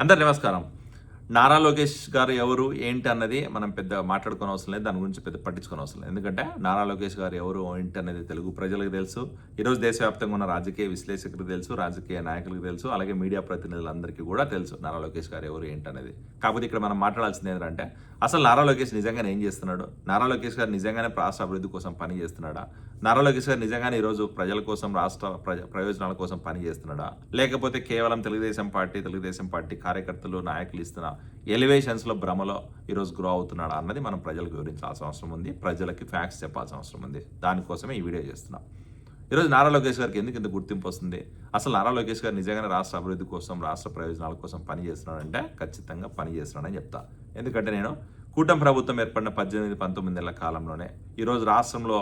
అందరు నమస్కారం. నారా లోకేష్ గారు ఎవరు ఏంటి అన్నది మనం పెద్ద మాట్లాడుకోని అవసరం లేదు దాని గురించి పెద్ద పట్టించుకోని అవసరం లేదు. ఎందుకంటే నారా లోకేష్ గారు ఎవరు ఏంటి అనేది తెలుగు ప్రజలకు తెలుసు. ఈరోజు దేశవ్యాప్తంగా ఉన్న రాజకీయ విశ్లేషకులకు తెలుసు రాజకీయ నాయకులకు తెలుసు అలాగే మీడియా ప్రతినిధులందరికీ కూడా తెలుసు నారా లోకేష్ గారు ఎవరు ఏంటి అనేది కాకపోతే ఇక్కడ మనం మాట్లాడాల్సింది ఏంటంటే అసలు నారా లోకేష్ నిజంగానే ఏం చేస్తున్నాడు? నారా లోకేష్ గారు నిజంగానే రాష్ట్ర అభివృద్ధి కోసం పని చేస్తున్నాడా? నారా లోకేష్ గారు నిజంగానే ఈరోజు ప్రజల కోసం రాష్ట్ర ప్రజ ప్రయోజనాల కోసం పని చేస్తున్నాడా? లేకపోతే కేవలం తెలుగుదేశం పార్టీ తెలుగుదేశం పార్టీ కార్యకర్తలు నాయకులు ఇస్తున్న ఎలివేషన్స్లో భ్రమలో ఈరోజు గ్రో అవుతున్నాడా అన్నది మనం ప్రజలకు వివరించాల్సిన అవసరం ఉంది. ప్రజలకి ఫ్యాక్ట్స్ చెప్పాల్సిన అవసరం ఉంది. దానికోసమే ఈ వీడియో చేస్తున్నాం. ఈరోజు నారా లోకేష్ గారికి ఎందుకు ఇంత గుర్తింపు వస్తుంది? అసలు నారా లోకేష్ గారు నిజంగానే రాష్ట్ర అభివృద్ధి కోసం రాష్ట్ర ప్రయోజనాల కోసం పని చేస్తున్నాడంటే ఖచ్చితంగా పని చేస్తున్నాడని చెప్తా. ఎందుకంటే నేను కూటమి ప్రభుత్వం ఏర్పడిన పద్దెనిమిది పంతొమ్మిది నెలల కాలంలోనే ఈరోజు రాష్ట్రంలో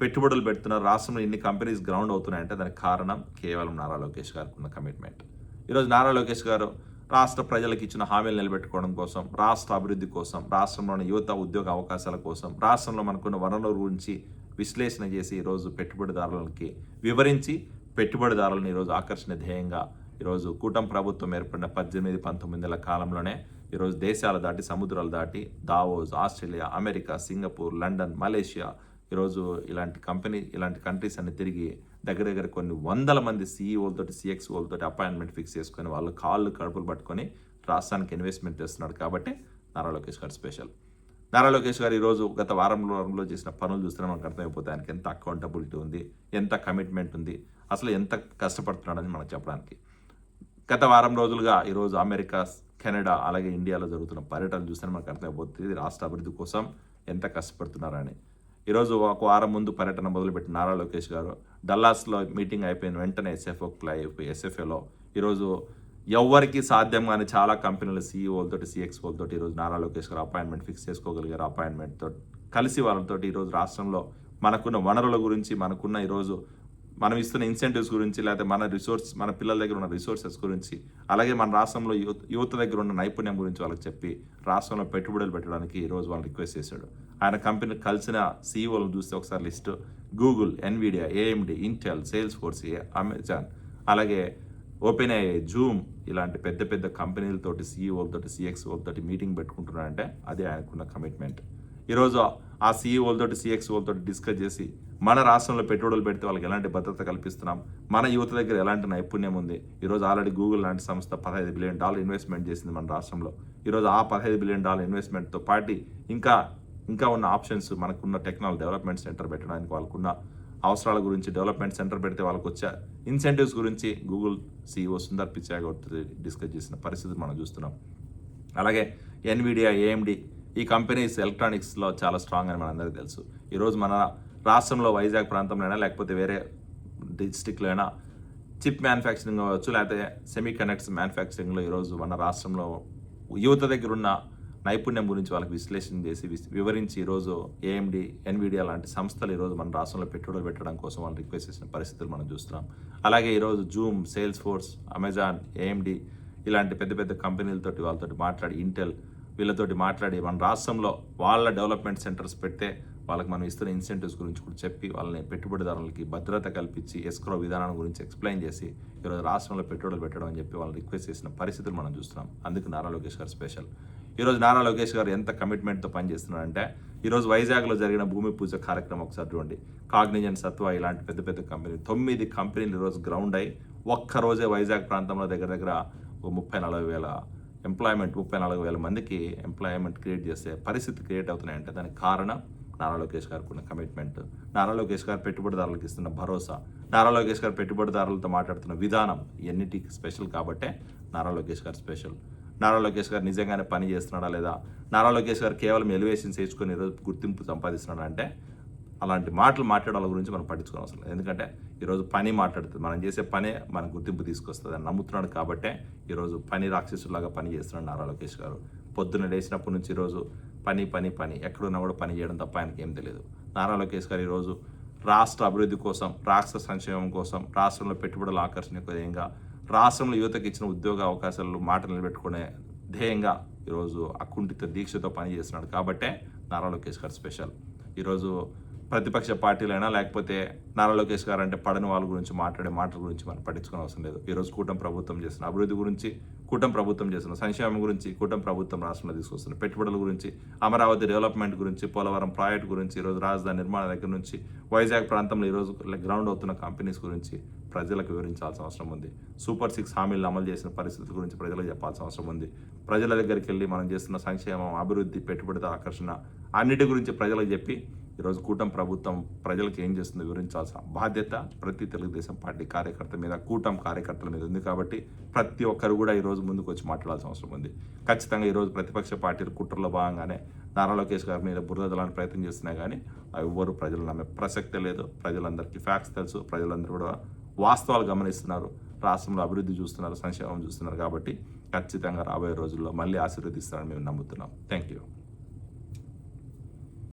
పెట్టుబడులు పెడుతున్నారు రాష్ట్రంలో ఇన్ని కంపెనీస్ గ్రౌండ్ అవుతున్నాయంటే దానికి కారణం కేవలం నారా లోకేష్ గారికి ఉన్న కమిట్మెంట్ ఈరోజు నారా లోకేష్ గారు రాష్ట్ర ప్రజలకు ఇచ్చిన హామీలు నిలబెట్టుకోవడం కోసం రాష్ట్ర అభివృద్ధి కోసం రాష్ట్రంలోని యువత ఉద్యోగ అవకాశాల కోసం రాష్ట్రంలో మనకున్న వనరుల గురించి విశ్లేషణ చేసి ఈరోజు పెట్టుబడిదారులకి వివరించి పెట్టుబడిదారులను ఈరోజు ఆకర్షణ ధ్యేయంగా ఈరోజు కూటమి ప్రభుత్వం ఏర్పడిన పద్దెనిమిది పంతొమ్మిదిల కాలంలోనే ఈరోజు దేశాలు దాటి సముద్రాలు దాటి Davos Australia America Singapore London Malaysia ఈరోజు ఇలాంటి కంపెనీ ఇలాంటి కంట్రీస్ అన్ని తిరిగి దగ్గర దగ్గర కొన్ని వందల మంది సీఈఓలతోటి సిఎక్స్ఓలతోటి అపాయింట్మెంట్ ఫిక్స్ చేసుకొని వాళ్ళు కాళ్ళు కడుపులు పట్టుకొని రాష్ట్రానికి ఇన్వెస్ట్మెంట్ చేస్తున్నాడు కాబట్టి నారా లోకేష్ గారు స్పెషల్. నారా లోకేష్ గారు ఈరోజు గత వారం వారంలో చేసిన పనులు చూస్తే మనకు అర్థమైపోతాయి. ఆయనకి ఎంత అకౌంటబిలిటీ ఉంది ఎంత కమిట్మెంట్ ఉంది అసలు ఎంత కష్టపడుతున్నాడని మనకు చెప్పడానికి. గత వారం రోజులుగా ఈరోజు అమెరికా కెనడా అలాగే ఇండియాలో జరుగుతున్న పర్యటనలు చూస్తే మనకు అర్థమైపోతుంది. రాష్ట్ర అభివృద్ధి కోసం ఎంత కష్టపడుతున్నారని. ఈరోజు ఒక వారం ముందు పర్యటన మొదలుపెట్టిన నారా లోకేష్ గారు డల్లాస్లో మీటింగ్ అయిపోయిన వెంటనే ఎస్ఎఫ్ఓ అయిపోయి ఎస్ఎఫ్ఏలో ఈరోజు ఎవరికి సాధ్యం కానీ చాలా కంపెనీల సీఈఓలతోటి సిఎక్స్ఓలతోటి ఈరోజు నారా లోకేష్ గారు అపాయింట్మెంట్ ఫిక్స్ చేసుకోగలిగారు. అపాయింట్మెంట్తో కలిసి వాళ్ళతో ఈరోజు రాష్ట్రంలో మనకున్న వనరుల గురించి మనకున్న ఈరోజు మనం ఇస్తున్న ఇన్సెంటివ్స్ గురించి లేకపోతే మన రిసోర్స్ మన పిల్లల దగ్గర ఉన్న రిసోర్సెస్ గురించి అలాగే మన రాష్ట్రంలో యువత యువత దగ్గర ఉన్న నైపుణ్యం గురించి వాళ్ళకి చెప్పి రాష్ట్రంలో పెట్టుబడులు పెట్టడానికి ఈరోజు వాళ్ళు రిక్వెస్ట్ చేశాడు. ఆయన కంపెనీ కలిసిన సీఈఓలను చూస్తే ఒకసారి list. Google Nvidia AMD Intel Salesforce Amazon అలాగే ఓపెన్ అయ్యే జూమ్ ఇలాంటి పెద్ద పెద్ద కంపెనీలతోటి సీఈఓలతోటి సిఎక్స్ఓలతోటి మీటింగ్ పెట్టుకుంటున్నారంటే అది ఆయనకున్న కమిట్మెంట్ ఈరోజు ఆ సీఈఓలతోటి సిఎక్స్ఓలతోటి డిస్కస్ చేసి మన రాష్ట్రంలో పెట్టుబడులు పెడితే వాళ్ళకి ఎలాంటి భద్రత కల్పిస్తున్నాం? మన యువత దగ్గర ఎలాంటి నైపుణ్యం ఉంది? ఈరోజు ఆల్రెడీ గూగుల్ లాంటి సంస్థ పదహైదు బిలియన్ డాలర్ ఇన్వెస్ట్మెంట్ చేసింది మన రాష్ట్రంలో. ఈరోజు ఆ పదహైదు బిలియన్ డాలర్ ఇన్వెస్ట్మెంట్తో పాటు ఇంకా ఇంకా ఉన్న ఆప్షన్స్ మనకున్న టెక్నాలజీ డెవలప్మెంట్ సెంటర్ పెట్టడానికి వాళ్ళకున్న అవసరాల గురించి డెవలప్మెంట్ సెంటర్ పెడితే వాళ్ళకు వచ్చే ఇన్సెంటివ్స్ గురించి Google CEO Sundar Pichai discuss చేసిన పరిస్థితి మనం చూస్తున్నాం. అలాగే ఎన్విడియా ఏఎండి ఈ కంపెనీస్ ఎలక్ట్రానిక్స్లో చాలా స్ట్రాంగ్ అని మనందరికీ తెలుసు. ఈరోజు మన రాష్ట్రంలో వైజాగ్ ప్రాంతంలోనైనా లేకపోతే వేరే డిస్టిక్లో అయినా చిప్ మ్యానుఫ్యాక్చరింగ్ అవ్వచ్చు లేకపోతే సెమీ కండక్టర్స్ మ్యానుఫ్యాక్చరింగ్లో ఈరోజు మన రాష్ట్రంలో యువత దగ్గర ఉన్న నైపుణ్యం గురించి వాళ్ళకి విశ్లేషణ చేసి వివరించి ఈరోజు ఏఎండి ఎన్విడియా లాంటి సంస్థలు ఈరోజు మన రాష్ట్రంలో పెట్టుబడులు పెట్టడం కోసం వాళ్ళు రిక్వెస్ట్ చేసిన పరిస్థితులు మనం చూస్తున్నాం. అలాగే ఈరోజు Zoom sales force Amazon AMD ఇలాంటి పెద్ద పెద్ద కంపెనీలతోటి వాళ్ళతోటి మాట్లాడి ఇంటెల్ వీళ్ళతోటి మాట్లాడి మన రాష్ట్రంలో వాళ్ళ డెవలప్మెంట్ సెంటర్స్ పెడితే వాళ్ళకి మనం ఇస్తున్న ఇన్సెంటివ్స్ గురించి కూడా చెప్పి వాళ్ళని పెట్టుబడిదారులకి భద్రత కల్పించి ఎస్క్రో విధానం గురించి ఎక్స్ప్లెయిన్ చేసి ఈరోజు రాష్ట్రంలో పెట్టుబడులు పెట్టడం అని చెప్పి వాళ్ళని రిక్వెస్ట్ చేసిన పరిస్థితులు మనం చూస్తున్నాం. అందుకు నారా లోకేష్ గారు స్పెషల్ ఈరోజు నారా లోకేష్ గారు ఎంత కమిట్మెంట్తో పనిచేస్తున్నారంటే ఈరోజు వైజాగ్లో జరిగిన భూమి పూజ కార్యక్రమం ఒకసారి చూడండి. కాగ్నిజన్ సత్వ ఇలాంటి పెద్ద పెద్ద కంపెనీలు తొమ్మిది కంపెనీలు ఈరోజు గ్రౌండ్ అయ్యి ఒక్క రోజే వైజాగ్ ప్రాంతంలో దగ్గర దగ్గర ఒక ముప్పై నలభై వేల ఎంప్లాయ్మెంట్ ముప్పై నాలుగు వేల మందికి ఎంప్లాయ్మెంట్ క్రియేట్ చేసే పరిస్థితి క్రియేట్ అవుతున్నాయంటే దానికి కారణం నారా లోకేష్ గారికి ఉన్న కమిట్మెంట్ నారా లోకేష్ గారు పెట్టుబడిదారులకు ఇస్తున్న భరోసా. నారా లోకేష్ గారు పెట్టుబడిదారులతో మాట్లాడుతున్న విధానం ఇవన్నిటికి స్పెషల్ కాబట్టే నారా లోకేష్ గారు స్పెషల్ నారా లోకేష్ గారు నిజంగానే పని చేస్తున్నాడా లేదా? నారా లోకేష్ గారు కేవలం ఎలివేషన్ చేసుకొని ఈరోజు గుర్తింపు సంపాదిస్తున్నాడా అంటే అలాంటి మాటలు మాట్లాడాల గురించి మనం పట్టించుకోవడం అవసరం లేదు. ఎందుకంటే ఈరోజు పని మాట్లాడుతుంది. మనం చేసే పనే మన గుర్తింపు తీసుకొస్తుంది అని నమ్ముతున్నాడు కాబట్టే ఈరోజు పని రాక్షసులాగా పని చేస్తున్నాడు నారా లోకేష్ గారు. పొద్దున్న లేచినప్పటి నుంచి ఈరోజు పని పని పని. ఎక్కడున్నా కూడా పని చేయడం తప్ప ఆయనకి ఏం తెలియదు. నారా లోకేష్ గారు ఈరోజు రాష్ట్ర అభివృద్ధి కోసం రాష్ట్ర సంక్షేమం కోసం రాష్ట్రంలో పెట్టుబడులు ఆకర్షణ ధ్యేయంగా రాష్ట్రంలో యువతకు ఇచ్చిన ఉద్యోగ అవకాశాలు మాట నిలబెట్టుకునే ధ్యేయంగా ఈరోజు అకుంఠిత దీక్షతో పనిచేస్తున్నాడు కాబట్టే నారా లోకేష్ గారు స్పెషల్. ఈరోజు ప్రతిపక్ష పార్టీలైనా లేకపోతే నారా లోకేష్ గారు అంటే పడని వాళ్ళ గురించి మాట్లాడే మాటల గురించి మనం పట్టించుకునే అవసరం లేదు. ఈరోజు కూటమి ప్రభుత్వం చేసిన అభివృద్ధి గురించి కూటమి ప్రభుత్వం చేసిన సంక్షేమం గురించి కూటమి ప్రభుత్వం రాష్ట్రంలో తీసుకొస్తున్న పెట్టుబడుల గురించి అమరావతి డెవలప్మెంట్ గురించి పోలవరం ప్రాజెక్ట్ గురించి ఈరోజు రాజధాని నిర్మాణ దగ్గర నుంచి వైజాగ్ ప్రాంతంలో ఈరోజు గ్రౌండ్ అవుతున్న కంపెనీస్ గురించి ప్రజలకు వివరించాల్సిన అవసరం ఉంది. సూపర్ సిక్స్ హామీలను అమలు చేసిన పరిస్థితుల గురించి ప్రజలకు చెప్పాల్సిన అవసరం ఉంది. ప్రజల దగ్గరికి వెళ్ళి మనం చేస్తున్న సంక్షేమం అభివృద్ధి పెట్టుబడితో ఆకర్షణ అన్నిటి గురించి ప్రజలకు చెప్పి ఈరోజు కూటమి ప్రభుత్వం ప్రజలకు ఏం చేస్తుందో వివరించాల్సిన బాధ్యత ప్రతి తెలుగుదేశం పార్టీ కార్యకర్త మీద కూటమి కార్యకర్తల మీద ఉంది కాబట్టి ప్రతి ఒక్కరు కూడా ఈరోజు ముందుకు వచ్చి మాట్లాడాల్సిన అవసరం ఉంది. ఖచ్చితంగా ఈరోజు ప్రతిపక్ష పార్టీలు కుట్రలో భాగంగానే నారా లోకేష్ గారి మీద బురదలాన్ని ప్రయత్నం చేస్తున్నా కానీ ఎవ్వరు ప్రజలు నమ్మే ప్రసక్తే లేదు. ప్రజలందరికీ ఫ్యాక్ట్స్ తెలుసు. ప్రజలందరూ కూడా వాస్తవాలు గమనిస్తున్నారు. రాష్ట్రంలో అభివృద్ధి చూస్తున్నారు సంక్షేమం చూస్తున్నారు కాబట్టి ఖచ్చితంగా రాబోయే రోజుల్లో మళ్ళీ ఆశీర్వదిస్తారని మేము నమ్ముతున్నాం. Thank you